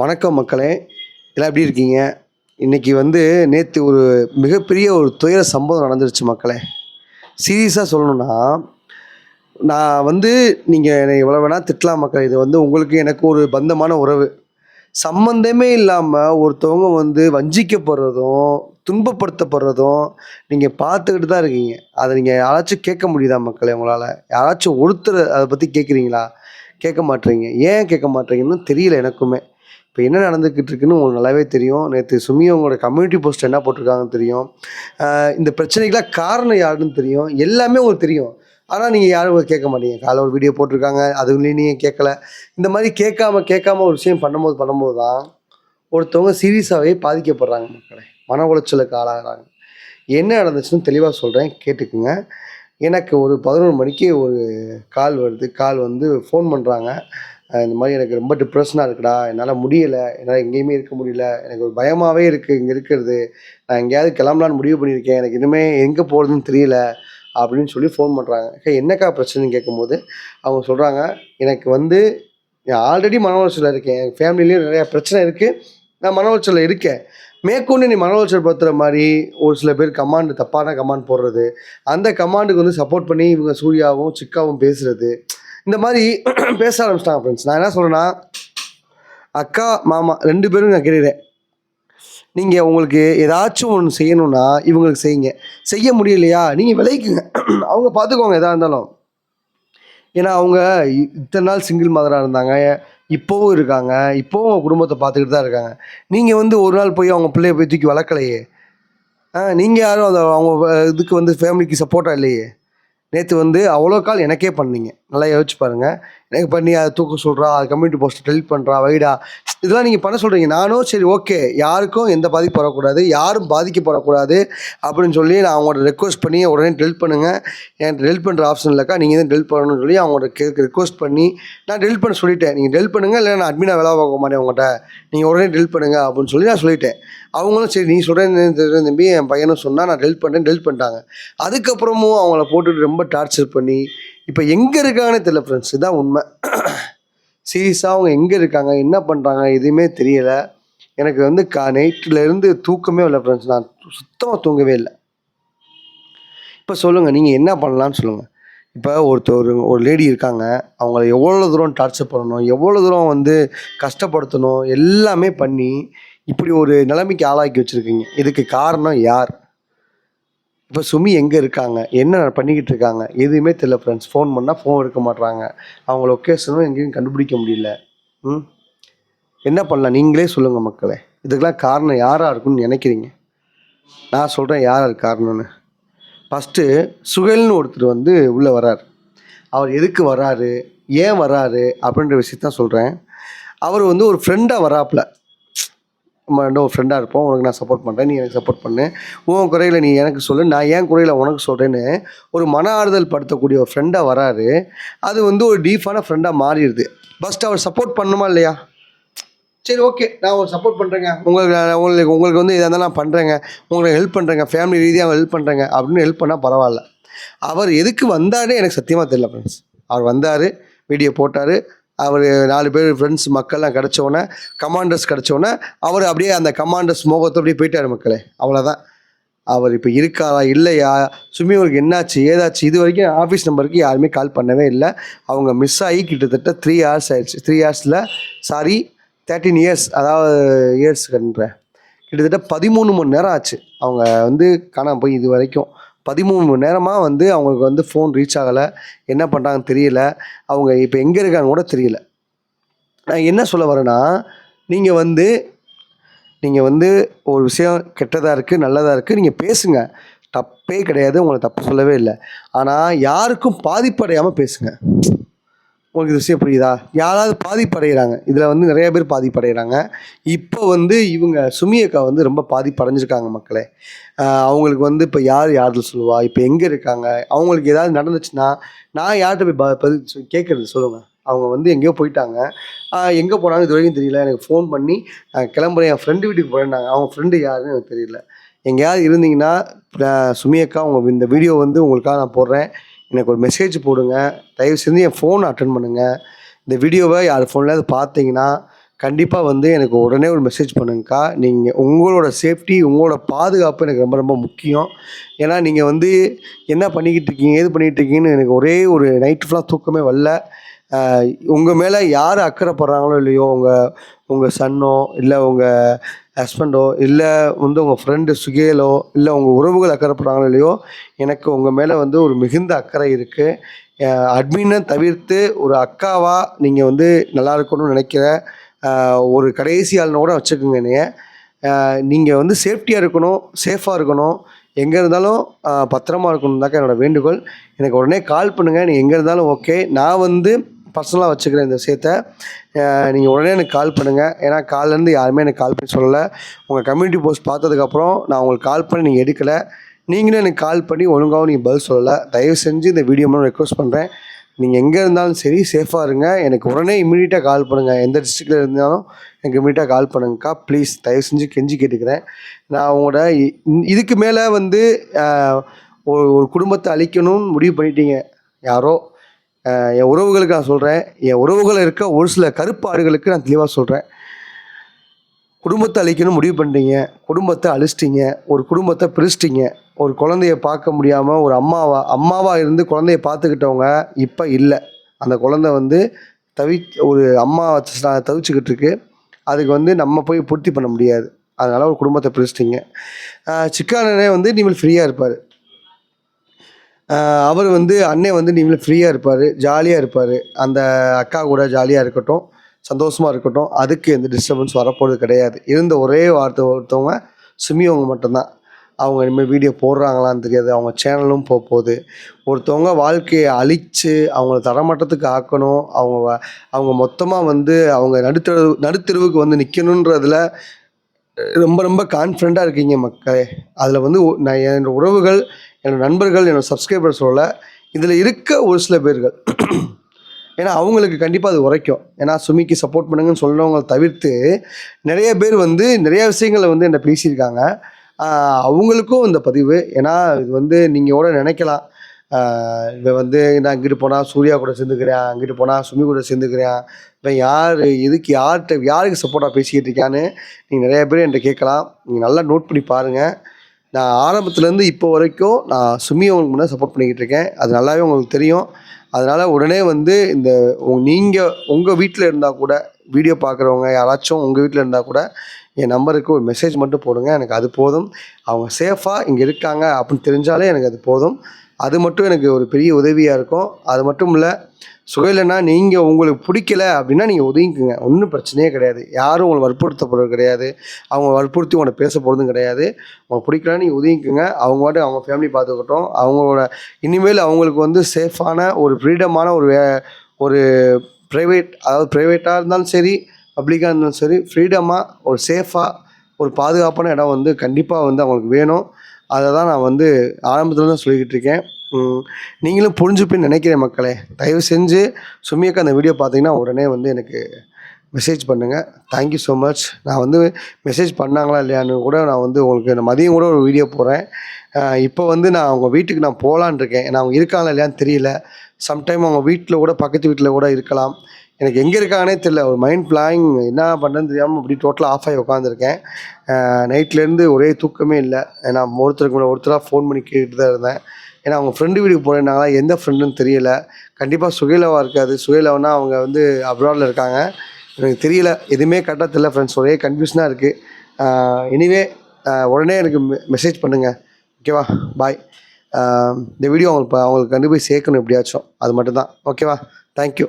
வணக்கம் மக்களே. எல்லாம் எப்படி இருக்கீங்க? இன்றைக்கி வந்து நேற்று ஒரு மிகப்பெரிய ஒரு துயர சம்பவம் நடந்துருச்சு மக்களே. சீரியஸாக சொல்லணும்னா நான் வந்து நீங்கள் என்னை எவ்வளோ வேணால் திட்டலாம் மக்கள். இது வந்து உங்களுக்கு எனக்கு ஒரு பந்தமான உறவு. சம்மந்தமே இல்லாமல் ஒருத்தவங்க வந்து வஞ்சிக்கப்படுறதும் துன்பப்படுத்தப்படுறதும் நீங்கள் பார்த்துக்கிட்டு தான் இருக்கீங்க. அதை நீங்கள் யாராச்சும் கேட்க முடியுதா மக்களே உங்களால்? யாராச்சும் ஒருத்தர் அதை பற்றி கேட்குறீங்களா கேட்க மாட்டீங்க ஏன் கேட்க மாட்டீங்கன்னு தெரியல எனக்குமே. இப்போ என்ன நடந்துக்கிட்டு இருக்குன்னு உங்களுக்கு நல்லாவே தெரியும். நேற்று சுமி அவங்களோட கம்யூனிட்டி போஸ்ட் என்ன போட்டிருக்காங்கன்னு தெரியும். இந்த பிரச்சனைக்கெலாம் காரணம் யாருன்னு தெரியும். எல்லாமே உங்களுக்கு தெரியும். ஆனால் நீங்கள் யாரும் கேட்க மாட்டீங்க. காலைல ஒரு வீடியோ போட்டிருக்காங்க. அதுலேயும் நீங்கள் கேட்கல. இந்த மாதிரி கேட்காம கேட்காம ஒரு விஷயம் பண்ணும்போது பண்ணும்போது தான் ஒருத்தவங்க சீரியஸாகவே பாதிக்கப்படுறாங்க மக்களை. மன உளைச்சலுக்கு ஆளாகிறாங்க. என்ன நடந்துச்சுன்னு தெளிவாக சொல்கிறேன் கேட்டுக்குங்க. எனக்கு ஒரு பதினொரு மணிக்கு ஒரு கால் வருது. கால் வந்து ஃபோன் பண்ணுறாங்க இந்த மாதிரி எனக்கு ரொம்ப டிப்ரெஷனாக இருக்குடா. என்னால் முடியலை. என்னால் எங்கேயுமே இருக்க முடியல. எனக்கு ஒரு பயமாகவே இருக்குது இங்கே இருக்கிறது. நான் எங்கேயாவது கிளம்பலான்னு முடிவு பண்ணியிருக்கேன். எனக்கு இனிமேல் எங்கே போகிறதுன்னு தெரியல அப்படின்னு சொல்லி ஃபோன் பண்ணுறாங்க என்னக்கா பிரச்சனைன்னு கேட்கும்போது அவங்க சொல்கிறாங்க எனக்கு வந்து நான் ஆல்ரெடி மன உளைச்சலில் இருக்கேன். என் ஃபேமிலிலேயும் நிறையா பிரச்சனை இருக்குது நான் மன உளைச்சலில் இருக்கேன். மேற்கொண்டு நீ மன உளைச்சல் படுத்துகிற மாதிரி ஒரு சில பேர் கமாண்டு தப்பான கமாண்ட் போடுறது. அந்த கமாண்டுக்கு வந்து சப்போர்ட் பண்ணி இவங்க சூர்யாவும் சிக்காவும் பேசுகிறது இந்த மாதிரி பேச ஆரம்பிச்சிட்டாங்க ஃப்ரெண்ட்ஸ் நான் என்ன சொல்கிறேன்னா அக்கா மாமா ரெண்டு பேரும் நான் கேட்குறேன் நீங்கள் உங்களுக்கு ஏதாச்சும் ஒன்று செய்யணும்னா இவங்களுக்கு செய்யுங்க. செய்ய முடியலையா? நீங்கள் விளைவிக்குங்க அவங்க பார்த்துக்கோங்க எதாக இருந்தாலும். ஏன்னா அவங்க இத்தனை நாள் சிங்கிள் மதராக இருந்தாங்க. இப்போவும் இருக்காங்க. இப்போவும் அவங்க குடும்பத்தை பார்த்துக்கிட்டு தான் இருக்காங்க. நீங்கள் வந்து ஒரு நாள் போய் அவங்க பிள்ளைய போய் தூக்கி வளர்க்கலையே? ஆ நீங்கள் யாரும் அதை அவங்க வ- இதுக்கு வந்து ஃபேமிலிக்கு சப்போர்ட்டாக இல்லையே? நேற்று வந்து அவ்வளோ கால் எனக்கே பண்ணீங்க. நல்லா யோசிச்சு பாருங்கள் எனக்கு பண்ணி அதை தூக்க சொல்கிறா அது கம்யூனிட்டி போஸ்ட் டெலிட் பண்ணுறா வைடா இதெல்லாம் நீங்கள் பண்ண சொல்கிறீங்க நானும் சரி ஓகே. யாருக்கும் எந்த பாதிப்பு வரக்கூடாது. யாரும் பாதிக்கப்படக்கூடாது அப்படின்னு சொல்லி நான் அவங்கள்ட்ட ரெக்வஸ்ட் பண்ணி உடனே டெலிட் பண்ணுங்கள் என் டெலிட் பண்ணுற ஆப்ஷன் இல்லைக்கா. நீங்கள் தான் டெலிட் பண்ணணும்னு சொல்லி அவங்கள்ட்ட கேட்க ரெக்வஸ்ட் பண்ணி நான் டெலிட் பண்ண சொல்லிட்டேன். நீங்கள் டெலிட் பண்ணுங்கள் இல்லை நான் அட்மினாக வேலை பார்க்க மாட்டேன் உங்கள்கிட்ட நீங்கள் உடனே டெலிட் பண்ணுங்கள் அப்படின்னு சொல்லி நான் சொல்லிட்டேன். அவங்களும் சரி நீ சொல்கிறேன் தம்பி என் பையனும் சொன்னால் நான் டெலிட் பண்ணுறேன் டெலிட் பண்ணிட்டாங்க. அதுக்கப்புறமும் அவங்கள போட்டுட்டு ரொம்ப டார்ச்சர் பண்ணி இப்போ எங்கே இருக்காங்கன்னு தெரியல ஃப்ரெண்ட்ஸ் இதுதான் உண்மை. சீரியஸாக அவங்க எங்கே இருக்காங்க என்ன பண்ணுறாங்க எதுவுமே தெரியலை. எனக்கு வந்து கா நைட்டிலேருந்து தூக்கமே இல்லை ஃப்ரெண்ட்ஸ் நான் சுத்தமாக தூங்கவே இல்லை. இப்போ சொல்லுங்கள் நீங்கள் என்ன பண்ணலான்னு சொல்லுங்கள் இப்போ ஒருத்தர் ஒரு ஒரு லேடி இருக்காங்க. அவங்கள எவ்வளோ தூரம் டார்ச்சர் பண்ணணும் எவ்வளோ தூரம் வந்து கஷ்டப்படுத்தணும் எல்லாமே பண்ணி இப்படி ஒரு நிலைமைக்கு ஆளாக்கி வச்சுருக்கீங்க. இதுக்கு காரணம் யார்? இப்போ சுமி எங்கே இருக்காங்க? என்ன பண்ணிக்கிட்டு இருக்காங்க? எதுவுமே தெரியல ஃப்ரெண்ட்ஸ் ஃபோன் பண்ணால் ஃபோன் எடுக்க மாட்றாங்க. அவங்க லொக்கேஷனும் எங்கேயும் கண்டுபிடிக்க முடியல. ம்? என்ன பண்ணலாம்? நீங்களே சொல்லுங்கள் மக்களே. இதுக்கெல்லாம் காரணம் யாராக இருக்குன்னு நினைக்கிறீங்க? நான் சொல்கிறேன் யார் காரணம்னு. ஃபஸ்ட்டு சுகல்னு ஒருத்தர் வந்து உள்ளே வரார் அவர் எதுக்கு வராரு ஏன் வராரு அப்படின்ற விஷயத்தான் சொல்கிறேன் அவர் வந்து ஒரு ஃப்ரெண்டாக வராப்புல. நம்ம ஒரு ஃப்ரெண்டாக இருப்போம். உனக்கு நான் சப்போர்ட் பண்ணுறேன் நீ எனக்கு சப்போர்ட் பண்ணு. உன் குறையில நீ எனக்கு சொல்லு. நான் ஏன் குறையில் உனக்கு சொல்கிறேன்னு ஒரு மன ஆறுதல் படுத்தக்கூடிய ஒரு ஃப்ரெண்டாக வராரு. அது வந்து ஒரு டீஃபான ஃப்ரெண்டாக மாறிடுது. ஃபஸ்ட்டு அவர் சப்போர்ட் பண்ணுமா இல்லையா? சரி ஓகே நான் உங்களுக்கு சப்போர்ட் பண்ணுறேங்க உங்களுக்கு நான் உங்களுக்கு உங்களுக்கு வந்து இதாக இருந்தால் நான் பண்ணுறேங்க உங்களுக்கு ஹெல்ப் பண்ணுறேங்க ஃபேமிலி ரீதியாக ஹெல்ப் பண்ணுறேங்க அப்படின்னு ஹெல்ப் பண்ணால் பரவாயில்ல. அவர் எதுக்கு வந்தாருன்னு எனக்கு சத்தியமாக தெரியல ஃப்ரெண்ட்ஸ் அவர் வந்தார் வீடியோ போட்டார். அவர் நாலு பேர் ஃப்ரெண்ட்ஸ் மக்கள்லாம் கிடச்சோன்னே கமாண்டர்ஸ் கிடச்சோன்னே அவர் அப்படியே அந்த கமாண்டர்ஸ் மோகத்தை அப்படியே போயிட்டார் மக்களே. அவ்வளோதான் அவர் இப்போ இருக்காரா இல்லையா? சுமியோருக்கு என்னாச்சு ஏதாச்சு? இது வரைக்கும் ஆஃபீஸ் நம்பருக்கு யாருமே கால் பண்ணவே இல்லை. அவங்க மிஸ் ஆகி கிட்டத்தட்ட த்ரீ ஹவர்ஸ் ஆயிடுச்சு. த்ரீ ஹவர்ஸில் சாரி தேர்ட்டீன் இயர்ஸ் அதாவது இயர்ஸ் கன்ற கிட்டத்தட்ட பதிமூணு மணி நேரம் ஆச்சு. அவங்க வந்து காணாமல் போய் இது வரைக்கும். பதிமூணு மணி நேரமாக வந்து அவங்களுக்கு வந்து ஃபோன் ரீச் ஆகலை. என்ன பண்ணுறாங்கன்னு தெரியல. அவங்க இப்போ எங்கே இருக்காங்க கூட தெரியல. நான் என்ன சொல்ல வரேன்னா நீங்கள் வந்து நீங்கள் வந்து ஒரு விஷயம் கெட்டதாக இருக்குது நல்லதாக இருக்குது நீங்கள் பேசுங்க. தப்பே கிடையாது உங்களை தப்பு சொல்லவே இல்லை. ஆனால் யாருக்கும் பாதிப்படையாமல் பேசுங்க. உங்களுக்கு விஷயம் புரியுதா? யாராவது பாதிப்படைகிறாங்க இதில் வந்து நிறைய பேர் பாதிப்படைகிறாங்க இப்போ வந்து இவங்க சுமியக்கா வந்து ரொம்ப பாதிப்படைஞ்சிருக்காங்க மக்களே. அவங்களுக்கு வந்து இப்போ யார் யார்கிட்ட சொல்லுவா? இப்போ எங்கே இருக்காங்க? அவங்களுக்கு ஏதாவது நடந்துச்சுன்னா நான் யார்கிட்ட போய் ப- பதில் கேட்குறது சொல்லுங்கள் அவங்க வந்து எங்கேயோ போயிட்டாங்க. எங்கே போனாங்க இது வரைக்கும் தெரியல. எனக்கு ஃபோன் பண்ணி கிளம்புறேன். என் ஃப்ரெண்டு வீட்டுக்கு போயிருந்தாங்க அவங்க ஃப்ரெண்டு யாருன்னு எனக்கு தெரியல. எங்கேயாவது இருந்தீங்கன்னா சுமி சுமியக்கா உங்கள் இந்த வீடியோ வந்து உங்களுக்காக நான் போடுறேன். எனக்கு ஒரு மெசேஜ் போடுங்க. தயவு செஞ்சு என் ஃபோனை அட்டன் பண்ணுங்கள் இந்த வீடியோவை யார் ஃபோனில் அது பார்த்தீங்கன்னா கண்டிப்பாக வந்து எனக்கு உடனே ஒரு மெசேஜ் பண்ணுங்கக்கா. நீங்கள் உங்களோட சேஃப்டி உங்களோட பாதுகாப்பு எனக்கு ரொம்ப ரொம்ப முக்கியம். ஏன்னா நீங்கள் வந்து என்ன பண்ணிக்கிட்டு இருக்கீங்க ஏது பண்ணிகிட்டு இருக்கீங்கன்னு எனக்கு ஒரே ஒரு நைட்டு ஃபுல்லாக தூக்கமே வரல. உங்கள் மேலே யார் அக்கறைப்படுறாங்களோ இல்லையோ உங்கள் உங்கள் சன்னோ இல்லை உங்கள் ஹஸ்பண்டோ இல்லை வந்து உங்கள் ஃப்ரெண்டு சுகேலோ இல்லை உங்கள் உறவுகள் அக்கறைப்படுறாங்களோ இல்லையோ எனக்கு உங்கள் மேலே வந்து ஒரு மிகுந்த அக்கறை இருக்குது அட்மினை தவிர்த்து ஒரு அக்காவாக நீங்கள் வந்து நல்லா இருக்கணும்னு நினைக்கிற ஒரு கடைசி ஆள்னு கூட வச்சுக்கோங்க என்னைய. நீங்கள் வந்து சேஃப்டியாக இருக்கணும் சேஃபாக இருக்கணும். எங்கே இருந்தாலும் பத்திரமா இருக்கணும் தான் என்னோடய வேண்டுகோள். எனக்கு உடனே கால் பண்ணுங்கள் நீங்கள் எங்கே இருந்தாலும் ஓகே நான் வந்து பர்சனலாக வச்சுக்கிறேன் இந்த விஷயத்த. நீங்கள் உடனே எனக்கு கால் பண்ணுங்கள் ஏன்னா கால்லேருந்து யாருமே எனக்கு கால் பண்ணி சொல்லலை. உங்கள் கம்யூனிட்டி போஸ்ட் பார்த்ததுக்கப்புறம் நான் உங்களுக்கு கால் பண்ணி நீங்கள் எடுக்கலை. நீங்களும் எனக்கு கால் பண்ணி ஒழுங்காகவும் நீங்கள் பதில் சொல்லலை. தயவு செஞ்சு இந்த வீடியோ மூலம் ரெக்வஸ்ட் பண்ணுறேன் நீங்கள் எங்கே இருந்தாலும் சரி சேஃபாக இருங்க. எனக்கு உடனே இமீடியட்டாக கால் பண்ணுங்கள் எந்த டிஸ்ட்ரிக்டில் இருந்தாலும் எனக்கு இமீடியட்டாக கால் பண்ணுங்கக்கா. ப்ளீஸ் தயவு செஞ்சு கெஞ்சி கேட்டுக்கிறேன். நான் உங்களோட இ- இதுக்கு மேலே வந்து ஒரு குடும்பத்தை அழிக்கணும்னு முடிவு பண்ணிட்டீங்க. யாரோ என் உறவுகளுக்கு நான் சொல்கிறேன் என் உறவுகள் இருக்க ஒரு சில கருப்பாடுகளுக்கு நான் தெளிவாக சொல்கிறேன் குடும்பத்தை அழிக்கணும்னு முடிவு பண்ணிட்டீங்க. குடும்பத்தை அழிச்சிட்டீங்க. ஒரு குடும்பத்தை பிரிச்சிட்டிங்க. ஒரு குழந்தைய பார்க்க முடியாமல் ஒரு அம்மாவா அம்மாவாக இருந்து குழந்தைய பார்த்துக்கிட்டவங்க இப்போ இல்லை. அந்த குழந்தை வந்து தவி ஒரு அம்மா தவிச்சுக்கிட்டு இருக்கு. அதுக்கு வந்து நம்ம போய் பூர்த்தி பண்ண முடியாது. அதனால் ஒரு குடும்பத்தை பிரிச்சிட்டிங்க. சிக்கானே வந்து நீங்கள் ஃப்ரீயாக இருப்பார். அவர் வந்து அண்ணே வந்து இனிமேல் ஃப்ரீயாக இருப்பார் ஜாலியாக இருப்பார். அந்த அக்கா கூட ஜாலியாக இருக்கட்டும் சந்தோஷமாக இருக்கட்டும் அதுக்கு எந்த டிஸ்டர்பன்ஸ் வரப்போகிறது கிடையாது. இருந்த ஒரே வார்த்தை ஒருத்தவங்க சுமி அவங்க மட்டும்தான். அவங்க இனிமேல் வீடியோ போடுறாங்களான்னு தெரியாது. அவங்க சேனலும் போக போகுது. ஒருத்தவங்க வாழ்க்கையை அழித்து அவங்கள தரமட்டத்துக்கு ஆக்கணும் அவங்க அவங்க மொத்தமாக வந்து அவங்க நடுத்தர நடுத்தெருவுக்கு வந்து நிற்கணுன்றதுல ரொம்ப ரொம்ப கான்ஃபிடண்ட்டாக இருக்கீங்க மக்களே. அதில் வந்து நான் என்னோட உறவுகள் என்னோட நண்பர்கள் என்னோட சப்ஸ்கிரைபர் சொல்ல இதில் இருக்க ஒரு சில பேர்கள் ஏன்னா அவங்களுக்கு கண்டிப்பாக அது உரைக்கும். ஏன்னா சுமிக்கு சப்போர்ட் பண்ணுங்கன்னு சொல்கிறவங்க தவிர்த்து நிறைய பேர் வந்து நிறைய விஷயங்களை வந்து என்னை பேசியிருக்காங்க. அவங்களுக்கும் இந்த பதிவு. ஏன்னா இது வந்து நீங்கள் கூட நினைக்கலாம். இவன் வந்து நான் இங்கிட்டு போனால் சூர்யா கூட சேர்ந்துக்கிறேன். அங்கிட்டு போனால் சுமி கூட சேர்ந்துக்கிறேன். இவன் யார்? எதுக்கு யார்கிட்ட யாருக்கு சப்போர்ட்டாக பேசிக்கிட்டு இருக்கான்னு நீங்கள் நிறைய பேர் என்கிட்ட கேட்கலாம். நீங்கள் நல்லா நோட் பண்ணி பாருங்கள் நான் ஆரம்பத்துலேருந்து இப்போ வரைக்கும் நான் சுமி உங்களுக்கு முன்னே சப்போர்ட் பண்ணிக்கிட்டு இருக்கேன். அது நல்லாவே உங்களுக்கு தெரியும். அதனால் உடனே வந்து இந்த நீங்கள் உங்கள் வீட்டில் இருந்தால் கூட வீடியோ பார்க்குறவங்க யாராச்சும் உங்கள் வீட்டில் இருந்தால் கூட என் நம்பருக்கு ஒரு மெசேஜ் மட்டும் போடுங்க. எனக்கு அது போதும். அவங்க சேஃபாக இங்கே இருக்காங்க அப்படின்னு தெரிஞ்சாலே எனக்கு அது போதும். அது மட்டும் எனக்கு ஒரு பெரிய உதவியாக இருக்கும். அது மட்டும் இல்லை சுகையிலன்னா நீங்கள் உங்களுக்கு பிடிக்கல அப்படின்னா நீங்கள் ஒதுங்கிக்குங்க. ஒன்றும் பிரச்சனையே கிடையாது. யாரும் உங்களை வற்புறுத்தப்படுறது கிடையாது. அவங்க வற்புறுத்தி உங்களை பேச போகிறதும் கிடையாது. உங்களுக்கு பிடிக்கலன்னு நீங்கள் ஒதுங்கிக்குங்க. அவங்க மட்டும் அவங்க ஃபேமிலி பார்த்துக்கட்டும். அவங்களோட இனிமேல் அவங்களுக்கு வந்து சேஃபான ஒரு ஃப்ரீடமான ஒரு வே ஒரு ப்ரைவேட் அதாவது ப்ரைவேட்டாக இருந்தாலும் சரி பப்ளிக்காக இருந்தாலும் சரி ஃப்ரீடமாக ஒரு சேஃபாக ஒரு பாதுகாப்பான இடம் வந்து கண்டிப்பாக வந்து அவங்களுக்கு வேணும். அதை தான் நான் வந்து ஆரம்பத்தில் தான் சொல்லிக்கிட்டு இருக்கேன் நீங்களும் புரிஞ்சுப்பேன்னு நினைக்கிறேன் மக்களே. தயவு செஞ்சு சுமியக்கா அந்த வீடியோ பார்த்தீங்கன்னா உடனே வந்து எனக்கு மெசேஜ் பண்ணுங்கள் தேங்க்யூ ஸோ மச் நான் வந்து மெசேஜ் பண்ணாங்களா இல்லையான்னு கூட நான் வந்து உங்களுக்கு நான் மதியம் கூட ஒரு வீடியோ போடுறேன். இப்போ வந்து நான் அவங்க வீட்டுக்கு நான் போகலான் இருக்கேன் ஏன்னா அவங்க இருக்காங்களா இல்லையான்னு தெரியல. சம்டைம் அவங்க வீட்டில் கூட பக்கத்து வீட்டில் கூட இருக்கலாம். எனக்கு எங்கே இருக்கானே தெரில ஒரு மைண்ட் பிளாயிங் என்ன பண்ணுறேன்னு தெரியாமல் அப்படி டோட்டலாக ஆஃப் ஆகி உட்காந்துருக்கேன் நைட்லேருந்து ஒரே தூக்கமே இல்லை. ஏன்னா ஒருத்தருக்கு முன்னாடி ஒருத்தராக ஃபோன் பண்ணி கேட்டுட்டு தான் இருந்தேன். ஏன்னா அவங்க ஃப்ரெண்டு வீட்டுக்கு போகிறேன்னாங்களா எந்த ஃப்ரெண்டுன்னு தெரியல. கண்டிப்பாக சுகைலவா இருக்காது. சுகைலவனா அவங்க வந்து அப்ராடில் இருக்காங்க. எனக்கு தெரியல. எதுவுமே கரெக்டாக தெரியல ஃப்ரெண்ட்ஸ் ஒரே கன்ஃபியூஷனாக இருக்குது எனிவே உடனே எனக்கு மெசேஜ் பண்ணுங்கள் ஓகேவா பாய் இந்த வீடியோ அவங்களுக்கு அவங்களுக்கு கண்டு போய் சேர்க்கணும் எப்படியாச்சும். அது மட்டும்தான். ஓகேவா தேங்க்யூ